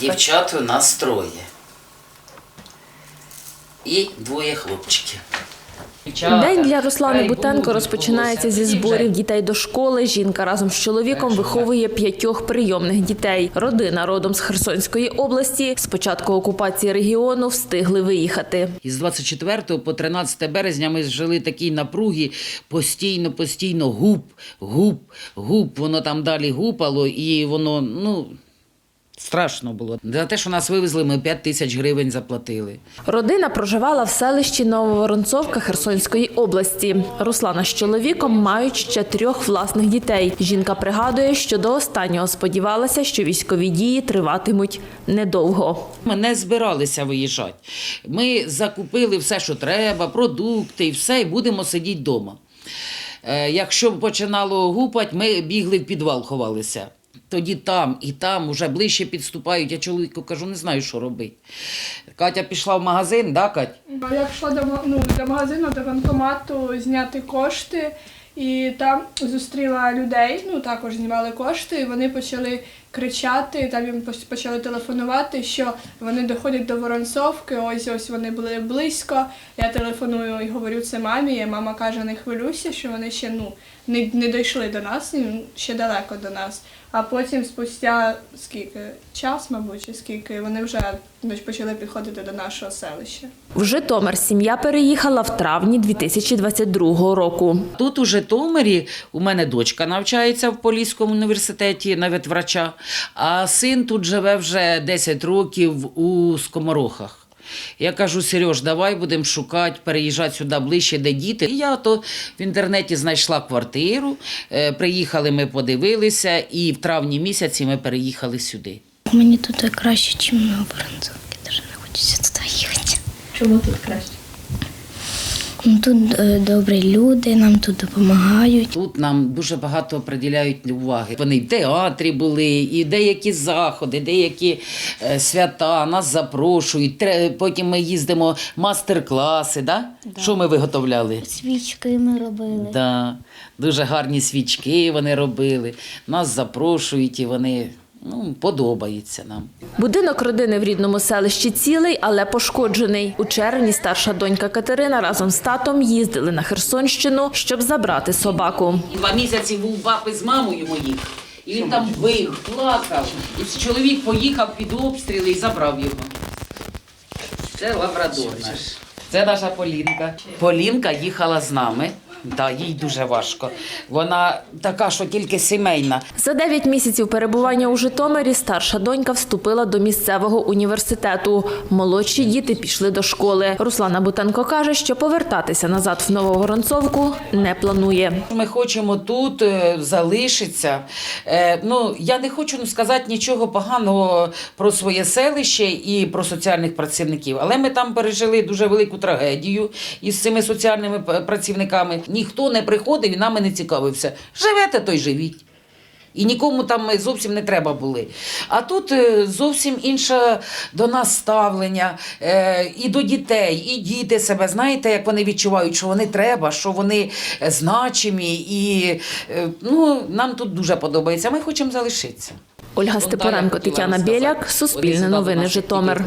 Дівчат у нас троє. І двоє хлопчиків. День для Руслани Бутенко розпочинається зі зборів дітей до школи. Жінка разом з чоловіком виховує п'ятьох прийомних дітей. Родина родом з Херсонської області. З початку окупації регіону встигли виїхати. Із 24 по 13 березня ми жили такій напругі, постійно, постійно гуп, гуп, гуп. Воно там далі гупало, і воно, ну. Страшно було. За те, що нас вивезли, ми 5 тисяч гривень заплатили. Родина проживала в селищі Нововоронцовка Херсонської області. Руслана з чоловіком мають ще трьох власних дітей. Жінка пригадує, що до останнього сподівалася, що військові дії триватимуть недовго. Ми не збиралися виїжджати. Ми закупили все, що треба, продукти і все, і будемо сидіти вдома. Е, Якщо починало гупати, ми бігли в підвал, ховалися. Тоді там і там уже ближче підступають. Я чоловіку кажу, не знаю, що робити. Катя пішла в магазин, да, Кать? Я пішла до, ну, до магазину, до банкомату зняти кошти, і там зустріла людей, ну також знімали кошти, і вони почали кричати, там їм почали телефонувати, що вони доходять до Воронцовки, ось ось вони були близько. Я телефоную і говорю це мамі, і мама каже, не хвилюйся, що вони ще ну, не, не дійшли до нас, ще далеко до нас. А потім спустя скільки час, мабуть, чи скільки вони вже почали підходити до нашого селища. В Житомир сім'я переїхала в травні 2022 року. Тут у Житомирі у мене дочка навчається в Поліському університеті на ветврача, а син тут живе вже 10 років у Скоморохах. Я кажу, Сереж, давай будемо шукати, переїжджати сюди ближче, де діти. І я то в інтернеті знайшла квартиру. Е, Приїхали, ми подивилися, і в травні місяці ми переїхали сюди. Мені тут краще, ніж на Воронцовці. Даже не хочеться туди їхати. Чому тут краще? Тут е, добрі люди, нам тут допомагають. Тут нам дуже багато приділяють уваги. Вони в театрі були, і деякі заходи, деякі е, свята нас запрошують. Тре- Потім ми їздимо мастер-класи. Да? Що ми виготовляли? Свічки ми робили. Да. Дуже гарні свічки вони робили. Нас запрошують і вони ну, подобаються нам. Будинок родини в рідному селищі цілий, але пошкоджений. У червні старша донька Катерина разом з татом їздили на Херсонщину, щоб забрати собаку. Два місяці був папи з мамою моїх. І він там вив, плакав. І чоловік поїхав під обстріли і забрав його. Це лабрадор наш. Це наша Полінка. Полінка їхала з нами. Да, їй дуже важко. Вона така, що тільки сімейна. За 9 місяців перебування у Житомирі старша донька вступила до місцевого університету. Молодші діти пішли до школи. Руслана Бутенко каже, що повертатися назад в Новогоронцовку не планує. Ми хочемо тут е, залишитися. Е, ну, я не хочу ну, сказати нічого поганого про своє селище і про соціальних працівників, але ми там пережили дуже велику трагедію із цими соціальними працівниками. Ніхто не приходив і нами не цікавився. Живете, то й живіть. І нікому там ми зовсім не треба були. А тут е, зовсім інше до нас ставлення е, і до дітей, і діти себе. Знаєте, як вони відчувають, що вони треба, що вони е, значимі. І е, ну, нам тут дуже подобається. Ми хочемо залишитися. Ольга хотіла Тетяна. Біляк, Суспільне новини, Житомир.